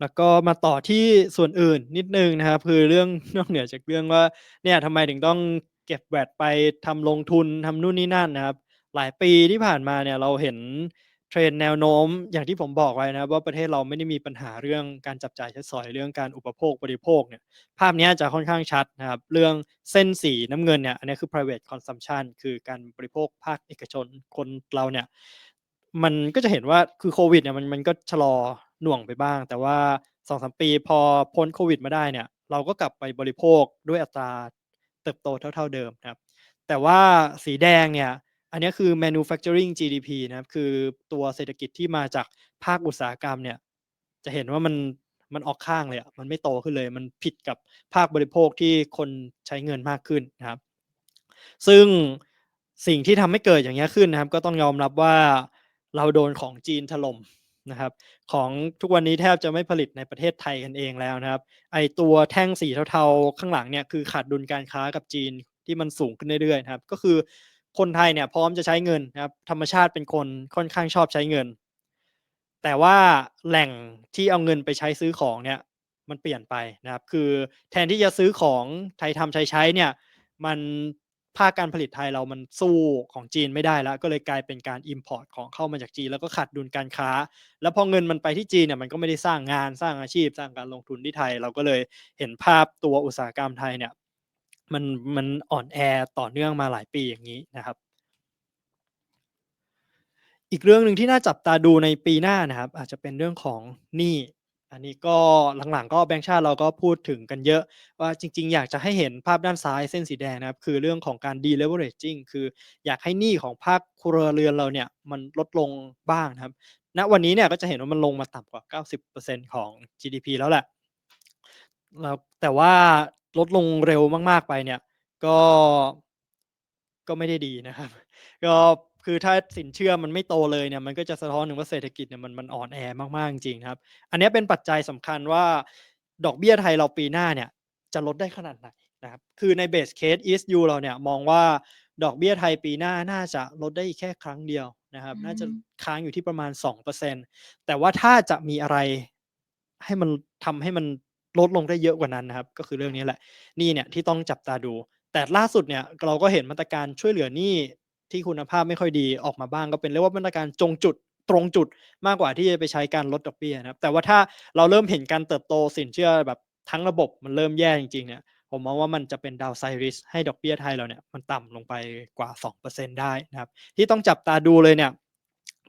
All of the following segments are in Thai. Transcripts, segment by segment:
แล้วก็มาต่อที่ส่วนอื่นนิดนึงนะครับคือเรื่องนอกเหนือจากเรื่องว่าเนี่ยทำไมถึงต้องเก็บ VAT ไปทำลงทุนทำนู่นนี่นั่นนะครับ หลายปีที่ผ่านมาเนี่ยเราเห็น trend แนวโน้มอย่างที่ผมบอกไว้นะครับว่าประเทศเราไม่ได้มีปัญหาเรื่องการจับจ่ายใช้สอยเรื่องการอุปโภคบริโภคเนี่ยภาพนี้จะค่อนข้างชัดนะครับเรื่องเส้นสีน้ำเงินเนี่ยอันนี้คือ private consumption คือการบริโภคภาคเอกชนคนเราเนี่ยมันก็จะเห็นว่าคือโควิดเนี่ยมันมันก็ชะลอ หน่วงไปบ้าง แต่ว่า2-3ปีพอพ้นโควิดมาได้เนี่ย เราก็กลับไปบริโภคด้วยอัตราเติบโตเท่า ๆเดิมนะครับ แต่ว่าสีแดงเนี่ย อันนี้คือ manufacturing GDP นะครับ คือตัวเศรษฐกิจที่มาจากภาคอุตสาหกรรมเนี่ย จะเห็นว่ามันมันออกข้างเลยอะมันไม่โตขึ้นเลย มันผิดกับภาคบริโภคที่คนใช้เงินมากขึ้นนะครับ ซึ่งสิ่งที่ทำให้เกิดอย่างเงี้ขึ้นนะครับ ก็ต้องยอมรับว่าเราโดนของจีนถล่ม นะครับของทุกวันนี้แทบจะไม่ผลิตในประเทศไทยกันเองแล้วนะครับ ไอตัวแท่งสีเทาๆ ข้างหลังเนี่ยคือขาดดุลการค้ากับจีนที่มันสูงขึ้นเรื่อยๆนะครับก็คือคนไทยเนี่ยพร้อมจะใช้เงินนะครับธรรมชาติเป็นคนค่อนข้างชอบใช้เงิน แต่ว่าแหล่งที่เอาเงินไปใช้ซื้อของเนี่ยมันเปลี่ยนไปนะครับ คือแทนที่จะซื้อของไทยทำไทยใช้เนี่ยมัน ภาคการผลิตไทยเรามันสู้ของจีนไม่ได้แล้ว ก็เลยกลายเป็นการ import ของเข้ามาจากจีน แล้วก็ขาดดุลการค้า แล้วพอเงินมันไปที่จีนเนี่ยมันก็ไม่ได้สร้างงานสร้างอาชีพ สร้างการลงทุนที่ไทย เราก็เลยเห็นภาพตัวอุตสาหกรรมไทยเนี่ยมันมันอ่อนแอต่อเนื่องมาหลายปีอย่างงี้นะครับ อีกเรื่องหนึ่งที่น่าจับตาดูในปีหน้านะครับ อาจจะเป็นเรื่องของหนี้ อันนี้ก็หลังๆ ก็แบงก์ชาติเราก็พูดถึงกันเยอะว่าจริง ๆ อยากจะให้เห็นภาพด้านซ้ายเส้นสีแดงนะครับ คือเรื่องของการ deleveraging คืออยากให้หนี้ของภาคครัวเรือนเราเนี่ยมันลดลงบ้างนะครับณวันนี้เนี่ยก็จะเห็นว่ามันลงมาต่ำกว่า 90%ของ GDP แล้วแหละแล้วแต่ว่าลดลงเร็วมากๆไปเนี่ยก็ก็ไม่ได้ดีนะครับ ก็ คือถ้าสินเชื่อมันไม่โตเลยเนี่ยมันก็จะสะท้อนถึงว่าเศรษฐกิจเนี่ยมันมันอ่อนแอมากๆจริงๆนะครับ อันเนี้ยเป็นปัจจัยสำคัญว่าดอกเบี้ยไทยเราปีหน้าเนี่ยจะลดได้ขนาดไหนนะครับคือใน base case ESU เราเนี่ยมองว่าดอกเบี้ยไทยปีหน้าน่าจะลดได้อีกแค่ครั้งเดียวนะครับอืน่าจะมค้างอยู่ที่ประมาณ 2%แต่ว่าถ้าจะมีอะไรให้มันทำให้มันลดลงได้เยอะกว่านั้นนะครับ ก็คือเรื่องนี้แหละหนี้เนี่ยที่ต้องจับตาดู แต่ล่าสุดเนี่ยเราก็เห็นมาตรการช่วยเหลือหนี้ ที่คุณภาพไม่ค่อยดีออกมาบ้างก็เป็นเรียกว่ามาตรการจงจุดตรงจุดมากกว่าที่จะไปใช้การลดดอกเบี้ยนะครับ แต่ว่าถ้าเราเริ่มเห็นการเติบโตสินเชื่อแบบทั้งระบบมันเริ่มแย่จริงๆเนี่ยผมมองว่ามันจะเป็น downside risk ให้ดอกเบี้ยไทยเราเนี่ยมันต่ำลงไปกว่า 2%ได้นะครับ ที่ต้องจับตาดูเลยเนี่ย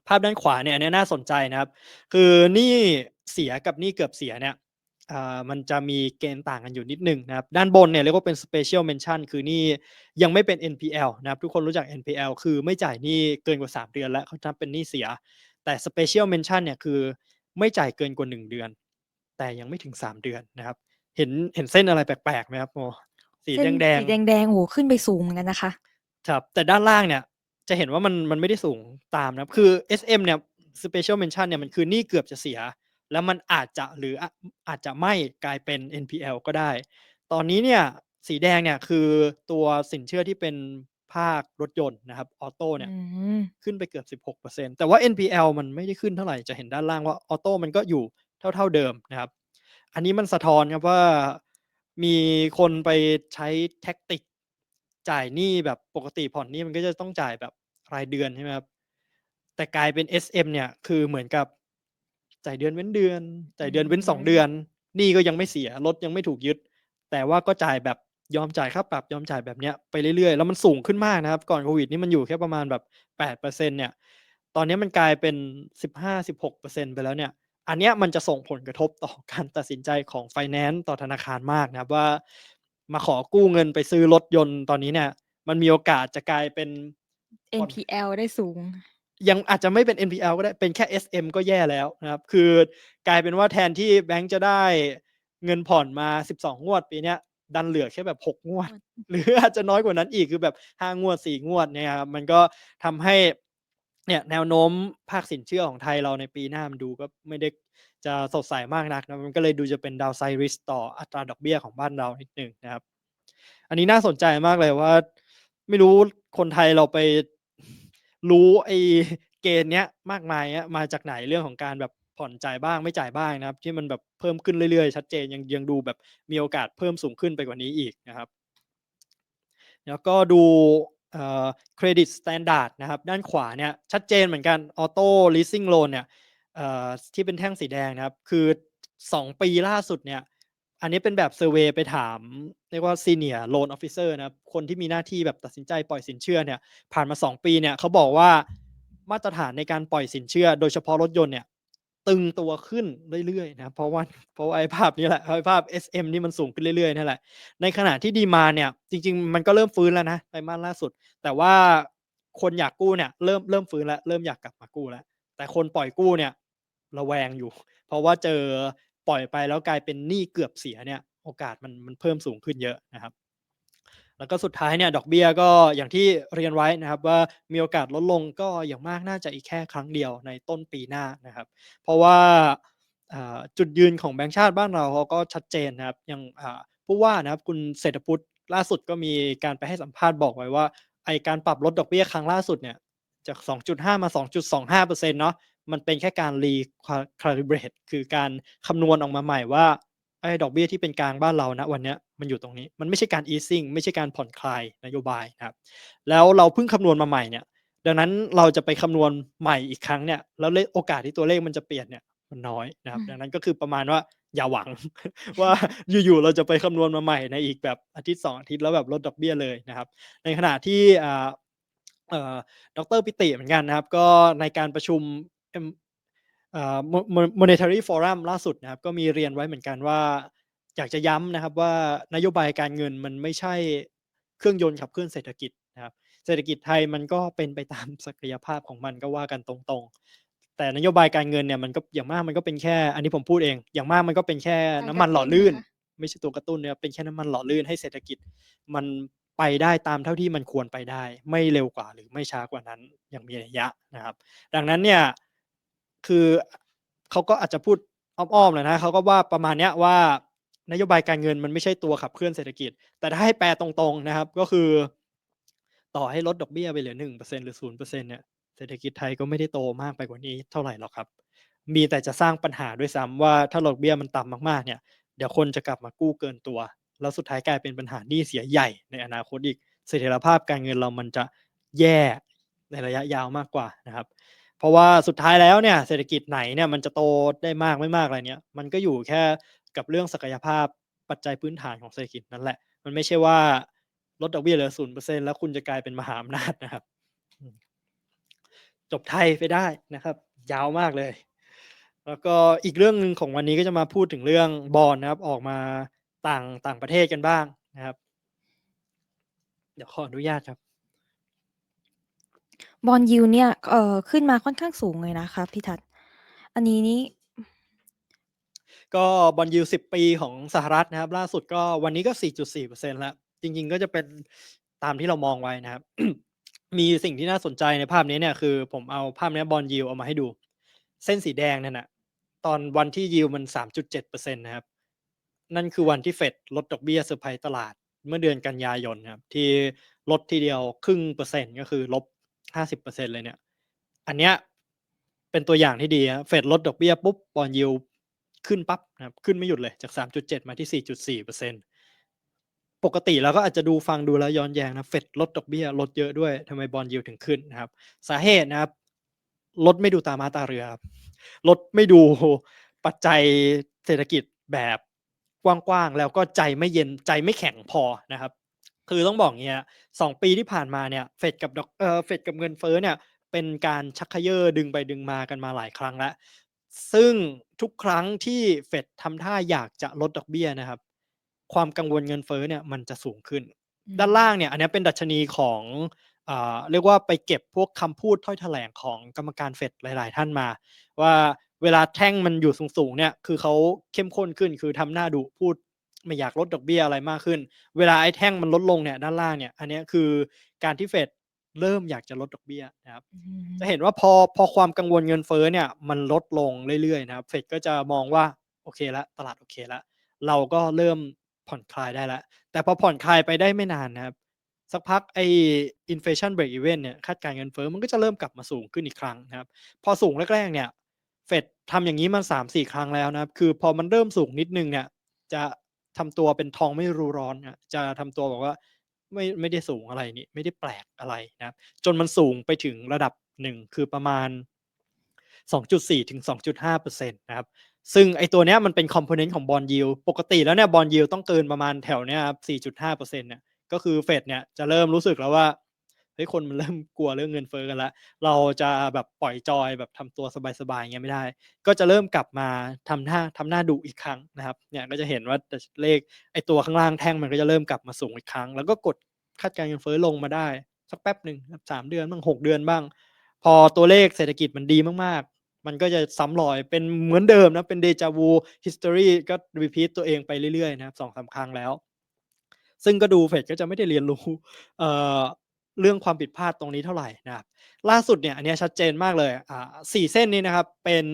ภาพด้านขวาเนี่ยอันนี้น่าสนใจนะครับ คือหนี้เสียกับหนี้เกือบเสียเนี่ย มันจะมีเกณฑ์ต่างกันอยู่นิดหนึ่งนะครับ ด้านบนเนี่ยเรียกว่าเป็น special mention คือหนี้ยังไม่เป็น NPL นะครับ ทุกคนรู้จัก NPL คือไม่จ่ายหนี้เกินกว่า 3 เดือนแล้วเขานับเป็นหนี้เสีย แต่ special mention เนี่ยคือไม่จ่ายเกินกว่า 1 เดือน แต่ยังไม่ถึง 3 เดือนนะครับ เห็นเห็นเส้นอะไรแปลกๆไหมครับโมสีเส้นแดงสีๆแดงๆโอ้โฮขึ้นไปสูงเหมือนกันนะคะ ครับแต่ด้านล่างเนี่ยจะเห็นว่ามันมันไม่ได้สูงตามนะครับคือ SM เนี่ย special mention เนี่ยมันคือหนี้เกือบจะเสีย แล้วมันอาจจะหรือออาจจะไม่กลายเป็น NPL ก็ได้ ตอนนี้เนี่ยสีแดงเนี่ยคือตัวสินเชื่อที่เป็นภาครถยนต์นะครับออโตเนี่อืยมขึ้นไปเกือบ 16%แต่ว่า NPL มันไม่ได้ขึ้นเท่าไรจะเห็นด้านล่างว่าออโตมันก็อยู่เท่า ๆเดิมนะครับ อันนี้มันสะท้อนครับว่ามีคนไปใช้แท็กติกจ่ายหนี้แบบปกติผ่อนหนี้มันก็จะต้องจ่ายแบบรายเดือนใช่ไหมครับแต่กลายเป็น SM เนี่ยคือเหมือนกับ จ่ายเดือนเว้นเดือน จ่ายเดือนเว้น2เดือนหนี้ก็ยังไม่เสียรถยังไม่ถูกยึด แต่ว่าก็จ่ายแบบยอมจ่ายค่าปรับยอมจ่ายแบบเนี้ยไปเรื่อยๆ แล้วมันสูงขึ้นมากนะครับ ก่อนโควิดนี่มันอยู่แค่ประมาณแบบ8%เนี่ย ตอนนี้มันกลายเป็น15-16%ไปแล้วเนี่ย อันเนี้ยมันจะส่งผลกระทบต่อการตัดสินใจของไฟแนนซ์ต่อธนาคารมากนะครับว่า มาขอกู้เงินไปซื้อรถยนต์ตอนนี้เนี่ย มันมีโอกาสจะกลายเป็นผ่อน NPL ได้สูง ยังอาจจะไม่เป็น NPL ก็ได้เป็นแค่ SM ก็แย่แล้วนะครับ คือกลายเป็นว่าแทนที่แบงก์จะได้เงินผ่อนมา 12 งวดปีเนี้ยดันเหลือแค่แบบ 6 งวด หรืออาจจะน้อยกว่านั้นอีกคือแบบ 5 งวด 4 งวดเนี่ยครับมันก็ทำให้เนี่ยแนวโน้มภาคสินเชื่อของไทยเราในปีหน้ามันดูก็ไม่ได้จะสดใสมากนักนะมันก็เลยดูจะเป็น downside risk ต่ออัตราดอกเบี้ยของบ้านเรานิดหนึ่งนะครับ อันนี้น่าสนใจมากเลยว่า ไม่รู้คนไทยเราไป รู้ไอเกณฑ์เนี้ยมากมายเนี้ยมาจากไหนเรื่องของการแบบผ่อนจ่ายบ้างไม่จ่ายบ้างนะครับ ที่มันแบบเพิ่มขึ้นเรื่อยๆ ชัดเจนยังยังดูแบบมีโอกาสเพิ่มสูงขึ้นไปกว่านี้อีกนะครับ แล้วก็ดูเครดิตสแตนดาร์ดนะครับ ด้านขวาเนี่ยชัดเจนเหมือนกันออโต้ลิสซิ่งโลนเนี่ยที่เป็นแท่งสีแดงนะครับ คือ 2 ปีล่าสุดเนี่ย อันนี้เป็นแบบเซอร์เวยไปถามเรียกว่าซีเนียร์โลนออฟฟิเซอร์นะคนที่มีหน้าที่แบบตัดสินใจปล่อยสินเชื่อเนี่ย ผ่านมา 2 ปีเนี่ยเขาบอกว่ามาตรฐานในการปล่อยสินเชื่อ โดยเฉพาะรถยนต์เนี่ย ตึงตัวขึ้นเรื่อยๆนะเพราะว่าเพราะไอ้ภาพนี้แหละไอ้ภาพ SM นี่มันสูงขึ้นเรื่อยๆนั่นแหละในขณะที่ดีมาเนี่ย จริง ๆ มันก็เริ่มฟื้นแล้วนะไตรมาสล่าสุด แต่ว่าคนอยากกู้เนี่ยเริ่มเริ่มฟื้นแล้วเริ่มอยากกลับมากู้แล้วแต่คนปล่อยกู้เนี่ยระแวงอยู่ เพราะว่าเจอ ล่อยไปแล้วกลายเป็นหนี้เกือบเสียเนี่ย โอกาสมันมันเพิ่มสูงขึ้นเยอะนะครับแล้วก็สุดท้ายเนี่ยดอกเบี้ยก็อย่างที่เรียนไว้นะครับว่ามีโอกาสลดลงก็อย่างมากน่าจะอีกแค่ครั้งเดียวในต้นปีหน้านะครับ เพราะว่าจุดยืนของแบงก์ชาติบ้านเราเขาก็ชัดเจนนะครับอย่างผู้ว่านะครับคุณเศรษฐพุทธล่าสุดก็มีการไปให้สัมภาษณ์บอกไว้ว่าไอการปรับลดดอกเบี้ยครั้งล่าสุดเนี่ยจาก 2.5 มา 2.25%เนาะ มันเป็นแค่การรีคาลิเบรตคือการคำนวณออกมาใหม่ว่าไอ้ดอกเบี้ยที่เป็นกลางบ้านเรานะวันเนี้ยมันอยู่ตรงนี้มันไม่ใช่การ easing ไม่ใช่การผ่อนคลายนโยบายนะครับ แล้วเราเพิ่งคำนวณมาใหม่เนี่ย ดังนั้นเราจะไปคำนวณใหม่อีกครั้งเนี่ยแล้วเลขโอกาสที่ตัวเลขมันจะเปลี่ยนเนี่ยมันน้อยนะครับอืมดังนั้นก็คือประมาณว่าอย่าหวังว่าอยู่ๆเราจะไปคำนวณมาใหม่ในอีกแบบอาทิตย์สองอาทิตย์แล้วแบบลดดอกเบี้ยเลยนะครับ ในขณะที่อ่าเอ่อดรปิติเหมือนกันนะครับ ก็ในการประชุม M- อ่า Mo- Mo- monetary forum ล่าสุดนะครับ ก็มีเรียนไว้เหมือนกันว่า อยากจะย้ำนะครับว่านโยบายการเงินมันไม่ใช่เครื่องยนต์ขับเคลื่อนเศรษฐกิจนะครับ เศรษฐกิจไทยมันก็เป็นไปตามศักยภาพของมันก็ว่ากันตรงๆ แต่นโยบายการเงินเนี่ยมันก็อย่างมากมันก็เป็นแค่ อันนี้ผมพูดเอง อย่างมากมันก็เป็นแค่การน้ำมันกระหล่อตุ้นลื่นนะคะไม่ใช่ตัวกระตุ้นเนี่ยเป็นแค่น้ำมันหล่อลื่นให้เศรษฐกิจ มันไปได้ตามเท่าที่มันควรไปได้ ไม่เร็วกว่าหรือไม่ช้ากว่านั้นอย่างมีนัยยะนะครับ ดังนั้นเนี่ย คือเขาก็อาจจะพูดอ้อมๆเลยนะเขาก็ว่าประมาณเนี้ยว่านโยบายการเงินมันไม่ใช่ตัวขับเคลื่อนเศรษฐกิจ แต่ถ้าให้แปลตรงๆนะครับ ก็คือ ต่อให้ลดดอกเบี้ยไปเหลือหนึ่งเปอร์เซ็นหรือศูนย์เปอร์เซ็นเนี่ยเศรษฐกิจไทยก็ไม่ได้โตมากไปกว่านี้เท่าไหร่หรอกครับ มีแต่จะสร้างปัญหาด้วยซ้ำว่าถ้าดอกเบี้ยมันต่ำมากๆเนี่ยเดี๋ยวคนจะกลับมากู้เกินตัว แล้วสุดท้ายกลายเป็นปัญหาหนี้เสียใหญ่ในอนาคตอีกเสถียรภาพการเงินเรามันจะแย่ในระยะยาวมากกว่านะครับ เพราะว่าสุดท้ายแล้วเนี่ยเศรษฐกิจไหนเนี่ยมันจะโตได้มากไม่มากอะไรเนี่ย มันก็อยู่แค่กับเรื่องศักยภาพปัจจัยพื้นฐานของเศรษฐกิจนั่นแหละ มันไม่ใช่ว่าลดดอกเบี้ยเหลือศูนย์เปอร์เซ็นแล้วคุณจะกลายเป็นมหาอำนาจนะครับ จบไทยไปได้นะครับ ยาวมากเลย แล้วก็อีกเรื่องหนึ่งของวันนี้ก็จะมาพูดถึงเรื่องบอลนะครับ ออกมาต่างต่างประเทศกันบ้างนะครับ เดี๋ยวขออนุญาตครับ บอลยิวเนี่ย เอ่อ ขึ้นมาค่อนข้างสูงเลยนะคะพี่ทัศน์ อันนี้นี่ ก็บอลยูสิบปีของสหรัฐนะครับ ล่าสุดก็วันนี้ก็ 4.4%แล้ว จริง ๆ ก็จะเป็นตามที่เรามองไว้นะครับ มีสิ่งที่น่าสนใจในภาพนี้เนี่ย คือผมเอาภาพเนี้บอลยิวเอามาให้ดู เส้นสีแดงนั่นนะตอนวันที่ยิวมัน 3.7%นะครับ นั่นคือวันที่เฟดลดดอกเบี้ยเซอร์ไพรส์ตลาดเมื่อเดือนกันยายนครับ ที่ลดทีเดียวครึ่งเปอร์เซ็นต์ก็คือลบ 50%เปอร์เซ็นเลยเนี่ย อันเนี้ยเป็นตัวอย่างที่ดีครับเฟดลดดอกเบี้ยปุ๊บบอลยิวขึ้นปั๊บนะครับขึ้นไม่หยุดเลยจาก 3.7 มาที่ 4.4%ปอร์เซ็นปกติเราก็อาจจะดูฟังดูแล้วย้อนแยงนะเฟดลดดอกเบี้ยลดเยอะด้วยทำไมบอลยิวถึงขึ้นนะครับ สาเหตุนะครับลดไม่ดูตามาตาเรือครับลดไม่ดูปัจจัยเศรษฐกิจแบบกว้างๆ แล้วก็ใจไม่เย็นใจไม่แข็งพอนะครับ คือต้องบอกเงี้ยสองปีที่ผ่านมาเนี่ยเฟดกับดอกเออเฟดกับเงินเฟ้อเนี่ยเป็นการชักเขย่อดึงไปดึงมากันมาหลายครั้งแล้วซึ่งทุกครั้งที่เฟดทำท่าอยากจะลดดอกเบี้ยนะครับ ความกังวลเงินเฟ้อเนี่ยมันจะสูงขึ้นอืมด้านล่างเนี่ยอันเนี้ยเป็นดัชนีของอ่าเรียกว่าไปเก็บพวกคำพูดถ้อยแถลงของกรรมการเฟดหลาย ๆ ท่านมา ว่าเวลาแท่งมันอยู่สูง ๆ เนี่ยคือเขาเข้มข้นขึ้นคือทำหน้าดุพูด ไม่อยากลดดอกเบี้ยอะไรมากขึ้น เวลาไอ้แท่งมันลดลงเนี่ยด้านล่างเนี่ย อันเนี้ยคือการที่เฟดเริ่มอยากจะลดดอกเบี้ยนะครับอืมจะเห็นว่าพอพอความกังวลเงินเฟ้อเนี่ยมันลดลงเรื่อยๆนะครับ เฟดก็จะมองว่าโอเคแล้วตลาดโอเคแล้วเราก็เริ่มผ่อนคลายได้แล้วแต่พอผ่อนคลายไปได้ไม่นานนะครับ สักพักไอ้ inflation break even เนี่ยคาดการณ์เงินเฟ้อมันก็จะเริ่มกลับมาสูงขึ้นอีกครั้งนะครับ พอสูงแรกๆเนี่ยเฟดทำอย่างนี้มาสามสี่ครั้งแล้วนะครับ คือพอมันเริ่มสูงนิดนึงเนี่ยจะ ทำตัวเป็นทองไม่รู้ร้อนอะจะทำตัวบอกว่าไม่ไม่ได้สูงอะไรนี่ไม่ได้แปลกอะไรนะครับจนมันสูงไปถึงระดับหนึ่งคือประมาณ 2.4 ถึง 2.5%นะครับซึ่งไอตัวเนี้ยมันเป็นคอมโพเนนต์ของบอลยิวปกติแล้วเนี่ยบอลยิวต้องเกินประมาณแถวเนี้ยครับ4.5%เนี่ยก็คือเฟดเนี่ยจะเริ่มรู้สึกแล้วว่า เฮ้ยคนมันเริ่มกลัวเรื่องเงินเฟ้อกันแล้วเราจะแบบปล่อยจอยแบบทำตัวสบายๆอย่างเงี้ยไม่ได้ ก็จะเริ่มกลับมาทำหน้าทำหน้าดุอีกครั้งนะครับเนี่ยก็จะเห็นว่าเลขไอตัวข้างล่างแท่งมันก็จะเริ่มกลับมาสูงอีกครั้ง แล้วก็กดคาดการเงินเฟ้อลงมาได้ สักแป๊บหนึ่งสามเดือนบ้างหกเดือนบ้าง พอตัวเลขเศรษฐกิจมันดีมากๆ มันก็จะซ้ำรอยเป็นเหมือนเดิมนะเป็นเดจาวู history ก็รีพีทตัวเองไปเรื่อยๆนะครับสองสามครั้งแล้ว ซึ่งก็ดูเฟดก็จะไม่ได้เรียนรู้ เรื่องความผิดพลาดตรงนี้เท่าไหร่นะครับล่าสุดเนี่ยอันนี้ชัดเจนมากเลยอ่าสี่เส้นนี้นะครับเป็น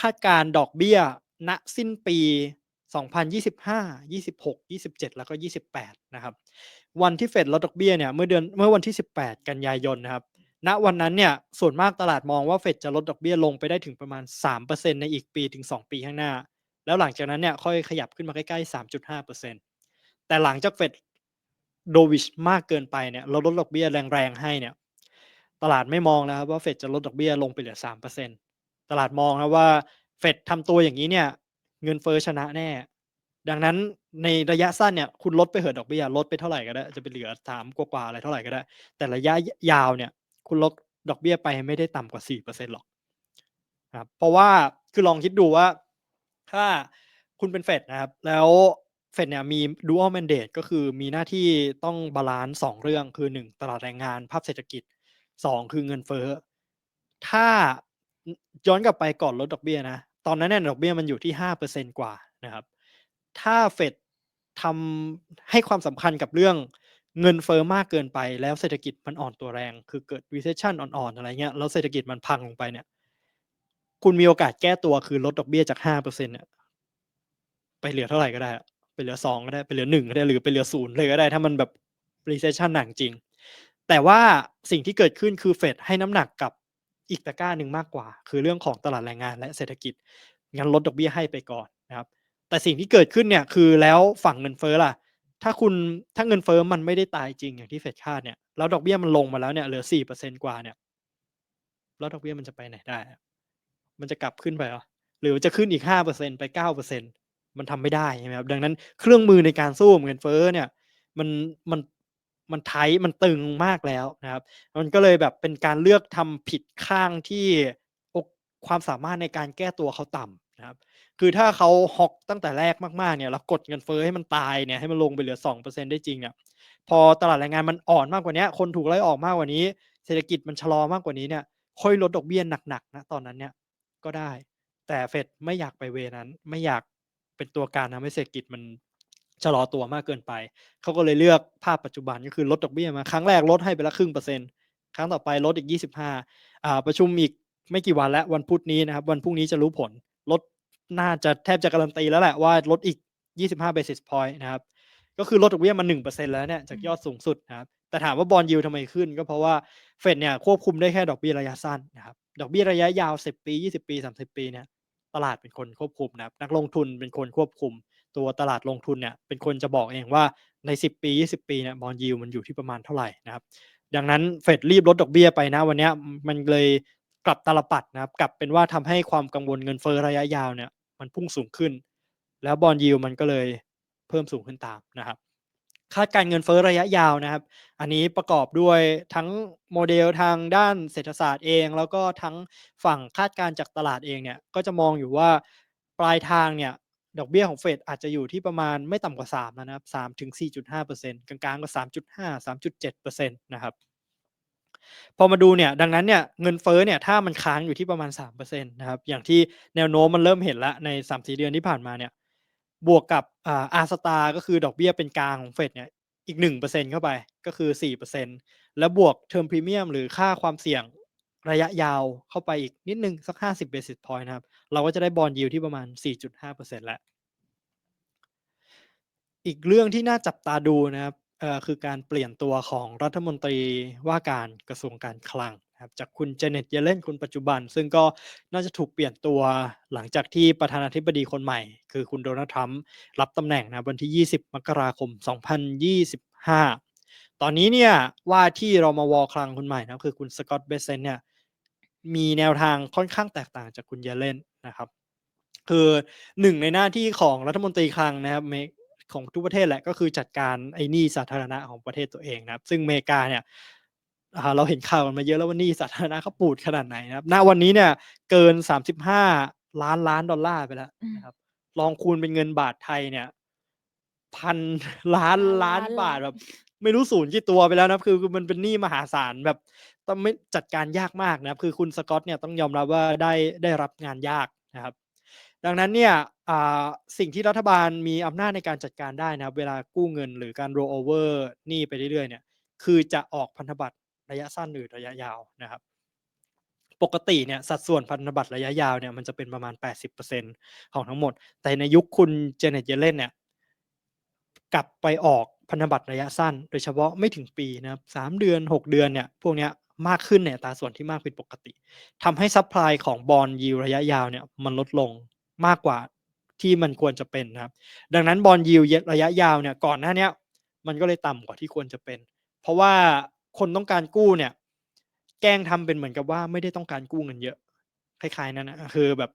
คาดการณ์ดอกเบี้ยณสิ้นปี 2025 26 27 แล้วก็ 28 นะครับ วันที่เฟดลดดอกเบี้ยเนี่ยเมื่อเดือนเมื่อวันที่ 18 กันยายนนะครับ ณวันนั้นเนี่ยส่วนมากตลาดมองว่าเฟดจะลดดอกเบี้ยลงไปได้ถึงประมาณ 3%ในอีกปีถึง 2 ปีข้างหน้า แล้วหลังจากนั้นเนี่ยค่อยขยับขึ้นมาใกล้ๆ 3.5%แต่หลังจากเฟด โดวิชมากเกินไปเนี่ยเราลดดอกเบี้ยแรงๆให้เนี่ย ตลาดไม่มองนะครับว่าเฟดจะลดดอกเบี้ยลงไปเหลือ3%ตลาดมองนะว่าเฟดทำตัวอย่างนี้เนี่ย เงินเฟ้อชนะแน่ ดังนั้นในระยะสั้นเนี่ยคุณลดไปเหอะดอกเบี้ยลดไปเท่าไหร่ก็ได้ จะไปเหลือสามกว่าๆอะไรเท่าไหร่ก็ได้ แต่ระยะยาวเนี่ย คุณลดดอกเบี้ยไปไม่ได้ต่ำกว่า4%หรอกครับเพราะว่าคือลองคิดดูว่า ถ้าคุณเป็นเฟดนะครับ แล้ว เฟดเนี่ยมี dual mandate ก็คือมีหน้าที่ต้องบาลานซ์สองเรื่องคือ1ตลาดแรงงานภาพเศรษฐกิจ2คือเงินเฟ้อ ถ้าย้อนกลับไปก่อนลดดอกเบี้ยนะ ตอนนั้นเนี่ยดอกเบี้ยมันอยู่ที่5%กว่านะครับ ถ้าเฟดทำให้ความสำคัญกับเรื่องเงินเฟอ้อมากเกินไปแล้วเศรษฐกิจมันอ่อนตัวแรง คือเกิด recession อ่อนๆ อะไรเงี้ย แล้วเศรษฐกิจมันพังลงไปเนี่ย คุณมีโอกาสแก้ตัวคือลดดอกเบี้ยจาก5%เนี่ยไปเหลือเท่าไหร่ก็ได้ ไปเหลือ2ก็ได้ไปเหลือ1ก็ได้หรือไปเหลือ0เลยก็ได้ ถ้ามันแบบ recession หนักจริง แต่ว่าสิ่งที่เกิดขึ้นคือเฟดให้น้ำหนักกับอีกตะกร้าหนึ่งมากกว่า คือเรื่องของตลาดแรงงานและเศรษฐกิจงั้นลดดอกเบี้ยให้ไปก่อนนะครับ แต่สิ่งที่เกิดขึ้นเนี่ยคือแล้วฝั่งเงินเฟ้อล่ะ ถ้าคุณถ้าเงินเฟ้อมันไม่ได้ตายจริงอย่างที่เฟดคาดเนี่ยแล้วดอกเบี้ยมันลงมาแล้วเนี่ยเหลือ4%กว่าเนี่ยแล้วดอกเบี้ยมันจะไปไหนได้ มันจะกลับขึ้นไปหรอหรือจะขึ้นอีก5%ไป9% มันทำไม่ได้ใช่ไหมครับดังนั้นเครื่องมือในการสู้เงินเฟ้อเนี่ยมันมันมันไทต์มันตึงมากแล้วนะครับ มันก็เลยแบบเป็นการเลือกทำผิดข้างที่อกความสามารถในการแก้ตัวเขาต่ำนะครับ คือถ้าเขาฮอกตั้งแต่แรกมากๆเนี่ยแล้วกดเงินเฟ้อให้มันตายเนี่ยให้มันลงไปเหลือ 2%ได้จริงเนี่ยพอตลาดแรงงานมันอ่อนมากกว่านี้คนถูกไล่ออกมากกว่านี้ เศรษฐกิจมันชะลอมากกว่านี้เนี่ยค่อยลดดอกเบี้ยหนักๆนะตอนนั้นเนี่ยก็ได้ แต่เฟดไม่อยากไปเวนั้นไม่อยาก เป็นตัวการทำให้เศรษฐกิจมันชะลอตัวมากเกินไป เขาก็เลยเลือกภาพปัจจุบันก็คือลดดอกเบี้ยมา ครั้งแรกลดให้ไปละครึ่งเปอร์เซ็นต์ครั้งต่อไปลดอีก 25อ่าประชุมอีกไม่กี่วันแล้ววันพุธนี้นะครับ วันพรุ่งนี้จะรู้ผลลดน่าจะแทบจะการันตีแล้วแหละว่าลดอีก 25 basis point นะครับ ก็คือลดดอกเบี้ยมา1%แล้วเนี่ยจากยอดสูงสุดนะครับ แต่ถามว่าบอลยิวทำไมขึ้น ก็เพราะว่าเฟดเนี่ยควบคุมได้แค่ดอกเบี้ยระยะสั้นนะครับ ดอกเบี้ยระยะยาว 10 ปี 20 ปี 30 ปีเนี่ย ตลาดเป็นคนควบคุมนะครับนักลงทุนเป็นคนควบคุม ตัวตลาดลงทุนเนี่ยเป็นคนจะบอกเองว่าใน 10 ปี 20 ปีเนี่ยบอลยิวมันอยู่ที่ประมาณเท่าไหร่นะครับ ดังนั้นเฟดรีบลดดอกเบี้ยไปนะวันนี้มันเลยกลับตลปัดนะครับ กลับเป็นว่าทำให้ความกังวลเงินเฟ้อระยะยาวเนี่ยมันพุ่งสูงขึ้น แล้วบอลยิวมันก็เลยเพิ่มสูงขึ้นตามนะครับ คาดการเงินเฟ้อระยะยาวนะครับ อันนี้ประกอบด้วยทั้งโมเดลทางด้านเศรษฐศาสตร์เอง แล้วก็ทั้งฝั่งคาดการจากตลาดเองเนี่ยก็จะมองอยู่ว่าปลายทางเนี่ยดอกเบี้ยของเฟดอาจจะอยู่ที่ประมาณไม่ต่ำกว่า3นะครับ3ถึง 4.5%กลางๆก็ 3.5 3.7%นะครับ พอมาดูเนี่ยดังนั้นเนี่ยเงินเฟ้อเนี่ยถ้ามันค้างอยู่ที่ประมาณ3%นะครับอย่างที่แนวโน้มมันเริ่มเห็นแล้วใน 3-4 เดือนที่ผ่านมาเนี่ย บวกกับอ่าอาสตาก็คือดอกเบี้ยเป็นกลางของเฟดเนี่ยอีก1%เปอร์เซ็นเข้าไปก็คือ4%แล้วบวกเทอมพรีเมียมหรือค่าความเสี่ยงระยะยาวเข้าไปอีกนิดนึง สัก50 basis point นะครับ เราก็จะได้บอลยิวที่ประมาณ4.5%แล้วอีกเรื่องที่น่าจับตาดูนะครับคือการเปลี่ยนตัวของรัฐมนตรีว่าการกระทรวงการคลัง ครับจากคุณเจเน็ตเยเลนคนปัจจุบัน ซึ่งก็น่าจะถูกเปลี่ยนตัวหลังจากที่ประธานาธิบดีคนใหม่ คือคุณโดนัลด์ทรัมป์รับตำแหน่งนะวันที่ 20 มกราคม 2025 ตอนนี้เนี่ยว่าที่เรามาวอคลังคนใหม่นะคือคุณสกอตต์เบสเซนเนี่ยมีแนวทางค่อนข้างแตกต่างจากคุณเยเลนนะครับคือหนึ่งในหน้าที่ของรัฐมนตรีคลังนะครับเมของทุกประเทศแหละก็คือจัดการไอ้นี้สาธารณะของประเทศตัวเองนะครับ ซึ่งอเมริกาเนี่ย เราเห็นข่าวกันมาเยอะแล้วว่าหนี้สาธารณะเขาปูดขนาดไหนนะครับ ณ วันนี้เนี่ยเกิน 35 ล้านล้านดอลลาร์ไปแล้วอืมนะครับ ลองคูณเป็นเงินบาทไทยเนี่ยพันล้านล้านล้านล้านบาทล้านแบบ ไม่รู้ศูนย์กี่ตัวไปแล้วนะครับคือคือมันเป็นหนี้มหาศาลแบบต้องไม่จัดการยากมากนะครับ คือคุณสกอตเนี่ยต้องยอมรับว่าได้ได้รับงานยากนะครับ ดังนั้นเนี่ยอ่าสิ่งที่รัฐบาลมีอำนาจในการจัดการได้นะครับ เวลากู้เงินหรือการ roll over หนี้ไปเรื่อยๆเนี่ย คือจะออกพันธบัตร ระยะสั้นหรือระยะยาวนะครับ ปกติเนี่ยสัดส่วนพันธบัตรระยะยาวเนี่ยมันจะเป็นประมาณ 80%ของทั้งหมด แต่ในยุคคุณเจเน็ตเยเลนเนี่ยกลับไปออกพันธบัตรระยะสั้น โดยเฉพาะไม่ถึงปีนะครับสามเดือน 6 เดือนเนี่ยพวกเนี้ยมากขึ้นในอัตราส่วนที่มากผิดปกติทำให้ซัพพลายของบอลยิวระยะยาวเนี่ยมันลดลงมากกว่าที่มันควรจะเป็นนะครับ ดังนั้นบอลยิวระยะยาวเนี่ยก่อนหน้านี้มันก็เลยต่ำกว่าที่ควรจะเป็น เพราะว่า คนต้องการกู้เนี่ย แกล้งทำเป็นเหมือนกับว่าไม่ได้ต้องการกู้เงินเยอะ คล้ายๆนั่นนะคือแบบ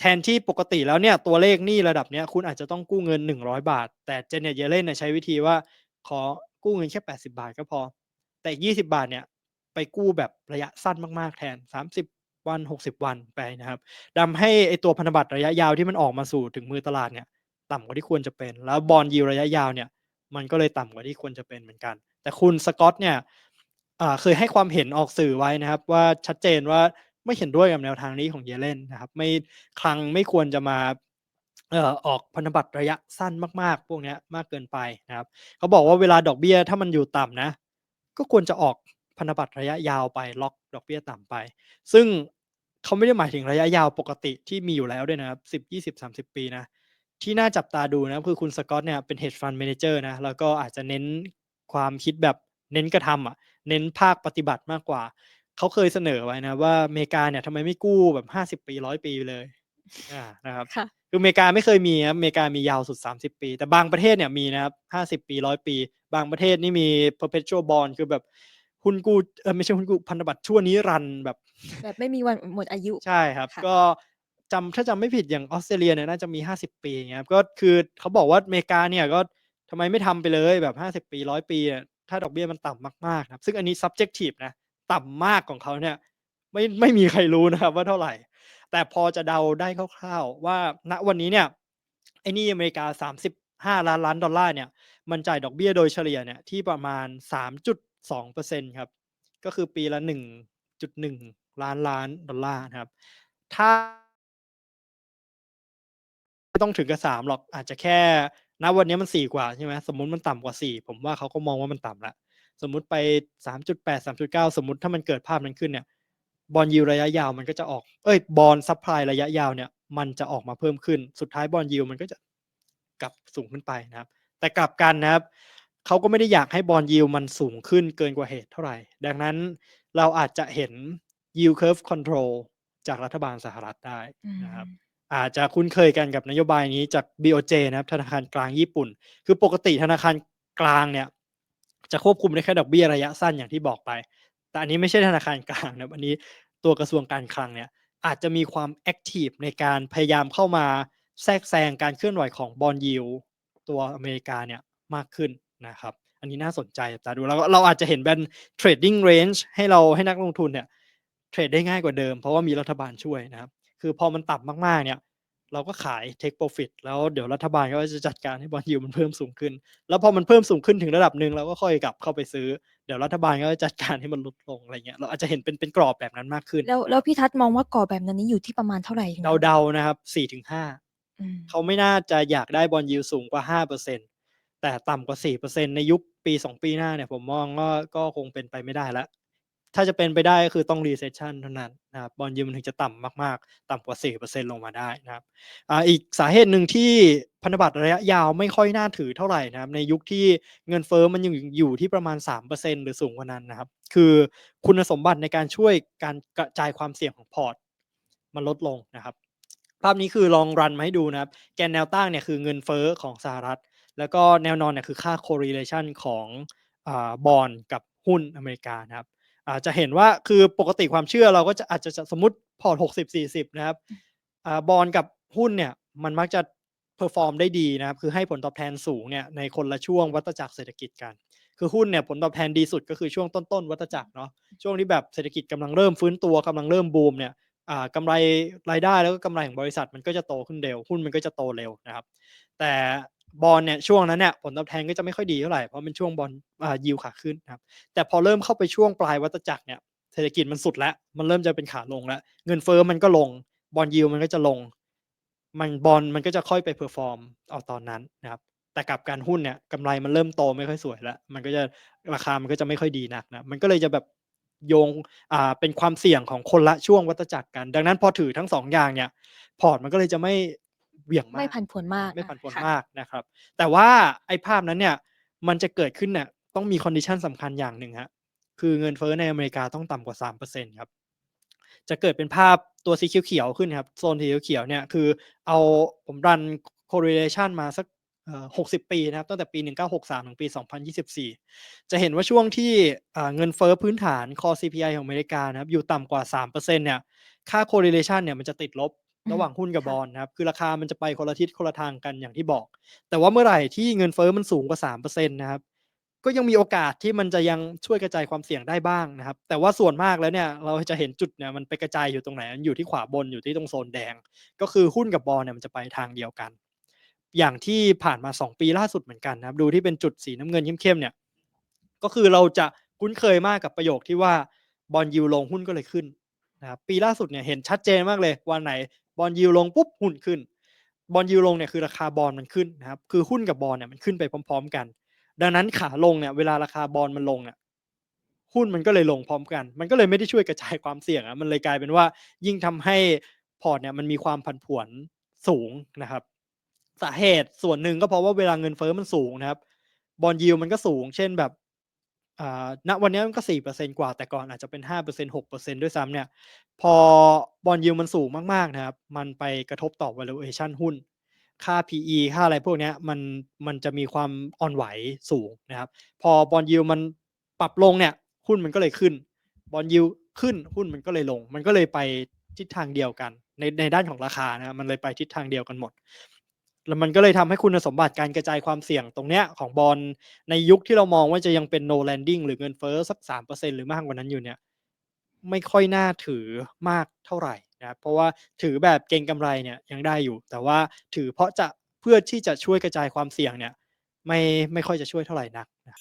แทนที่ปกติแล้วเนี่ยตัวเลขหนี้ระดับเนี้ยคุณอาจจะต้องกู้เงิน 100 บาท แต่เจเน็ตเยเลนเนี่ยใช้วิธีว่าขอกู้เงินแค่ 80 บาทก็พอ แต่อีก20 บาทเนี่ยไปกู้แบบระยะสั้นมากๆแทน 30 วัน 60 วันไปนะครับทำให้ไอตัวพันธบัตรระยะยาวที่มันออกมาสู่ถึงมือตลาดเนี่ยต่ำกว่าที่ควรจะเป็น แล้วบอลยิวระยะยาวเนี่ยมันก็เลยต่ำกว่าที่ควรจะเป็นเหมือนกัน แต่คุณสกอตเนี่ย อ่าเคยให้ความเห็นออกสื่อไว้นะครับ ว่าชัดเจนว่าไม่เห็นด้วยกับแนวทางนี้ของเยเลนนะครับ ไม่คลังไม่ควรจะมาเอ่อออกพันธบัตรระยะสั้นมากๆ พวกนี้มากเกินไปนะครับเขาบอกว่าเวลาดอกเบี้ยถ้ามันอยู่ต่ำนะ ก็ควรจะออกพันธบัตรระยะยาวไปล็อกดอกเบี้ยต่ำไป ซึ่งเขาไม่ได้หมายถึงระยะยาวปกติที่มีอยู่แล้วด้วยนะครับสิบยี่สิบสามสิบปีนะที่น่าจับตาดูนะคือคุณสกอตเนี่ยเป็น hedge fund manager นะแล้วก็อาจจะเน้นความคิดแบบเน้นกระทำอะ เน้นภาคปฏิบัติมากกว่า เขาเคยเสนอไว้นะว่าอเมริกาเนี่ยทำไมไม่กู้แบบห้าสิบปีร้อยปีไปเลยอ่านะครับค่ะคืออเมริกาไม่เคยมีครับอเมริกามียาวสุด 30 ปี แต่บางประเทศเนี่ยมีนะครับ50ปี100ปี บางประเทศนี่มี perpetual bond คือแบบหุ้นกู้เออไม่ใช่หุ้นกู้พันธบัตรชั่วนิรันดร์แบบแบบไม่มีวันหมดอายุใช่ครับค่ะก็จำถ้าจำไม่ผิดอย่างออสเตรเลียเนี่ยน่าจะมี 50 ปีอย่างเงี้ยครับก็คือเขาบอกว่าอเมริกาเนี่ยก็ทำไมไม่ทำไปเลยแบบ 50 ปี100ปีอะ ถ้าดอกเบี้ยมันต่ำมากๆนะซึ่งอันนี้ subjective นะต่ำมากของเขาเนี่ยไม่ไม่มีใครรู้นะครับว่าเท่าไหร่ แต่พอจะเดาได้คร่าวๆ ว่าณวันนี้เนี่ยไอ้นี่อเมริกา 35 ล้านล้านดอลลาร์เนี่ยมันจ่ายดอกเบี้ยโดยเฉลี่ยเนี่ยที่ประมาณ 3.2%ครับก็คือปีละ 1.1 ล้านล้านดอลลาร์นะครับ ถ้าไม่ต้องถึงกับสามหรอกอาจจะแค่ ณวันนี้มันสี่กว่าใช่ไหมสมมติมันต่ำกว่าสี่ผมว่าเขาก็มองว่ามันต่ำละสมมุติไปสามจุดแปดสามจุดเก้าสมมติถ้ามันเกิดภาพนั้นขึ้นเนี่ยบอลยิวระยะยาวมันก็จะออก เอ้ยบอลซัพพลายระยะยาวเนี่ย มันจะออกมาเพิ่มขึ้น สุดท้ายบอลยิวมันก็จะกลับสูงขึ้นไปนะครับ แต่กลับกันนะครับเขาก็ไม่ได้อยากให้บอลยิวมันสูงขึ้นเกินกว่าเหตุเท่าไหร่ ดังนั้นเราอาจจะเห็น yield curve control จากรัฐบาลสหรัฐได้นะครับ อาจจะคุ้นเคยกันกับนโยบายนี้จาก BOJ นะครับธนาคารกลางญี่ปุ่น คือปกติธนาคารกลางเนี่ยจะควบคุมได้แค่ดอกเบี้ยระยะสั้นอย่างที่บอกไป แต่อันนี้ไม่ใช่ธนาคารกลางนะอันนี้ตัวกระทรวงการคลังเนี่ยอาจจะมีความแอคทีฟในการพยายามเข้ามาแทรกแซงการเคลื่อนไหวของบอลยิวตัวอเมริกาเนี่ยมากขึ้นนะครับ อันนี้น่าสนใจจับตาดูแล้วเราอาจจะเห็นเป็น trading range ให้เราให้นักลงทุนเนี่ยเทรดได้ง่ายกว่าเดิมเพราะว่ามีรัฐบาลช่วยนะครับ คือพอมันต่ำมากๆเนี่ย เราก็ขาย take profit แล้วเดี๋ยวรัฐบาลก็จะจัดการให้บอลยิวมันเพิ่มสูงขึ้น แล้วพอมันเพิ่มสูงขึ้นถึงระดับหนึ่งเราก็ค่อยกลับเข้าไปซื้อ เดี๋ยวรัฐบาลก็จะจัดการให้มันลดลงอะไรเงี้ยเราอาจจะเห็นเป็นเป็นกรอบแบบนั้นมากขึ้น แล้วแล้วพี่ทัศน์มองว่ากรอบแบบนั้นนี้อยู่ที่ประมาณเท่าไหร่ถึงจะเดาๆนะครับสี่ถึงห้าอืมเขาไม่น่าจะอยากได้บอลยิวสูงกว่าห้าเปอร์เซ็นแต่ต่ำกว่าสี่เปอร์เซ็นในยุคปีสองปีหน้าเนี่ยผมมองว่าก็คงเป็นไปไม่ได้แล้ว ถ้าจะเป็นไปได้ก็คือต้อง recession เท่านั้นนะครับ bond yield มันถึงจะต่ำมากๆ ต่ำกว่า 4%ลงมาได้นะครับออีกสาเหตุหนึ่งที่พันธบัตรระยะยาวไม่ค่อยน่าถือเท่าไหร่นะครับ ในยุคที่เงินเฟ้อมันยังอยู่ที่ประมาณ 3%หรือสูงกว่านั้นนะครับ คือคุณสมบัติในการช่วยการกระจายความเสี่ยงของพอร์ต มันลดลงนะครับ ภาพนี้คือลองรันมาให้ดูนะครับ แกนแนวตั้งเนี่ยคือเงินเฟ้อของสหรัฐ แล้วก็แนวนอนเนี่ยคือค่า correlation ของอ่าบอนด์กับหุ้นอเมริกานะครับ อาจจะเห็นว่าคือปกติความเชื่อเราก็จะอาจจะสมมติพอร์ต60-40นะครับอบอนด์กับหุ้นเนี่ยมันมักจะเพอร์ฟอร์มได้ดีนะครับ คือให้ผลตอบแทนสูงเนี่ยในคนละช่วงวัฏจักรเศรษฐกิจกัน คือหุ้นเนี่ยผลตอบแทนดีสุดก็คือช่วงต้นๆวัฏจักรเนาะช่วงที่แบบเศรษฐกิจกำลังเริ่มฟื้นตัวกำลังเริ่มบูมเนี่ยอ่ากำไรรายได้แล้วก็กำไรของบริษัทมันก็จะโตขึ้นเร็ว หุ้นมันก็จะโตเร็วนะครับ แต่ บอนด์เนี่ยช่วงนั้นเนี่ยผลตอบแทนก็จะไม่ค่อยดีเท่าไหร่เพราะเป็นช่วงบอนด์อ่า yield ขาขึ้นนะครับแต่พอเริ่มเข้าไปช่วงปลายวัฏจักรเนี่ยเศรษฐกิจมันสุดแล้ว มันเริ่มจะเป็นขาลงแล้ว เงินเฟ้อมันก็ลง บอนด์ yield มันก็จะลง มันบอนด์มันก็จะค่อยไปเพอร์ฟอร์มเอาตอนนั้นนะครับ แต่กับกันหุ้นเนี่ยกำไรมันเริ่มโตไม่ค่อยสวยแล้ว มันก็จะราคามันก็จะไม่ค่อยดีนักนะ มันก็เลยจะแบบโยงอ่าเป็นความเสี่ยงของคนละช่วงวัฏจักรกัน ดังนั้นพอถือทั้ง2อย่างเนี่ย พอร์ตมันก็เลยจะไม่ เหวี่ยงไม่มากผันผวนมากไม่อาผันผวนค่ะมากนะครับ แต่ว่าไอ้ภาพนั้นเนี่ยมันจะเกิดขึ้นเนี่ยต้องมี condition สำคัญอย่างหนึ่งครับคือเงินเฟ้อในอเมริกาต้องต่ำกว่า3%ครับจะเกิดเป็นภาพตัวสีเขียวๆขึ้นครับโซนสีเขียวๆเนี่ยคือเอาผมรัน correlation มาสักเอ่อ60ปีนะครับตั้งแต่ปี 1963 ถึงปี 2024 จะเห็นว่าช่วงที่อ่าเงินเฟ้อพื้นฐาน Core CPI ของอเมริกานะครับอยู่ต่ำกว่า 3%เนี่ยค่า correlation เนี่ยมันจะติดลบอื ระหมว่างหุ้นกับค่ะบอนด์นะครับ คือราคามันจะไปคนละทิศคนละทางกันอย่างที่บอก แต่ว่าเมื่อไหร่ที่เงินเฟ้อมันสูงกว่า3%นะครับ ก็ยังมีโอกาสที่มันจะยังช่วยกระจายความเสี่ยงได้บ้างนะครับ แต่ว่าส่วนมากแล้วเนี่ยเราจะเห็นจุดเนี่ยมันไปกระจายอยู่ตรงไหนมันอยู่ที่ขวาบนอยู่ที่ตรงโซนแดง ก็คือหุ้นกับบอนด์เนี่ยมันจะไปทางเดียวกัน อย่างที่ผ่านมา 2 ปีล่าสุดเหมือนกันนะครับ ดูที่เป็นจุดสีน้ำเงินเข้มๆเนี่ย ก็คือเราจะคุ้นเคยมากกับประโยคที่ว่าบอนด์ yield ลงหุ้นก็เลยขึ้น นะครับปีล่าสุดเนี่ยเห็นชัดเจนมากเลยวันไหนบอนด์ yield ลงปุ๊บหุ้นขึ้น บอนด์ yield ลงเนี่ยคือราคาบอนด์มันขึ้นนะครับคือหุ้นกับบอนด์เนี่ยมันขึ้นไปพร้อม ๆ กัน ดังนั้นขาลงเนี่ยเวลาราคาบอนด์มันลงเนี่ยหุ้นมันก็เลยลงพร้อมกัน มันก็เลยไม่ได้ช่วยกระจายความเสี่ยงอะมันเลยกลายเป็นว่ายิ่งทำให้พอร์ตเนี่ยมันมีความผันผวนสูงนะครับ สาเหตุส่วนหนึ่งก็เพราะว่าเวลาเงินเฟ้อมันสูงนะครับบอนด์ yield มันก็สูง เช่นแบบ ณวันนี้มันก็4%กว่าแต่ก่อนอาจจะเป็น5% 6%ด้วยซ้ำเนี่ย พอบอนด์ yield มันสูงมาก ๆ นะครับ มันไปกระทบต่อ valuation หุ้น ค่า PE ค่าอะไรพวกนี้มันมันจะมีความอ่อนไหวสูงนะครับ พอบอนด์ yield มันปรับลงเนี่ย หุ้นมันก็เลยขึ้น บอนด์ yield ขึ้นหุ้นมันก็เลยลง มันก็เลยไปทิศทางเดียวกัน ในในด้านของราคานะครับมันเลยไปทิศทางเดียวกันหมด แล้วมันก็เลยทำให้คุณสมบัติการกระจายความเสี่ยงตรงเนี้ยของบอลในยุคที่เรามองว่าจะยังเป็น no landing หรือเงินเฟ้อสักสามเปอร์เซ็นหรือมากกว่านั้นอยู่เนี่ย ไม่ค่อยน่าถือมากเท่าไหร่นะเพราะว่าถือแบบเก่งกำไรเนี่ยยังได้อยู่ แต่ว่าถือเพราะจะเพื่อที่จะช่วยกระจายความเสี่ยงเนี่ย ไม่ไม่ค่อยจะช่วยเท่าไหร่นักนะ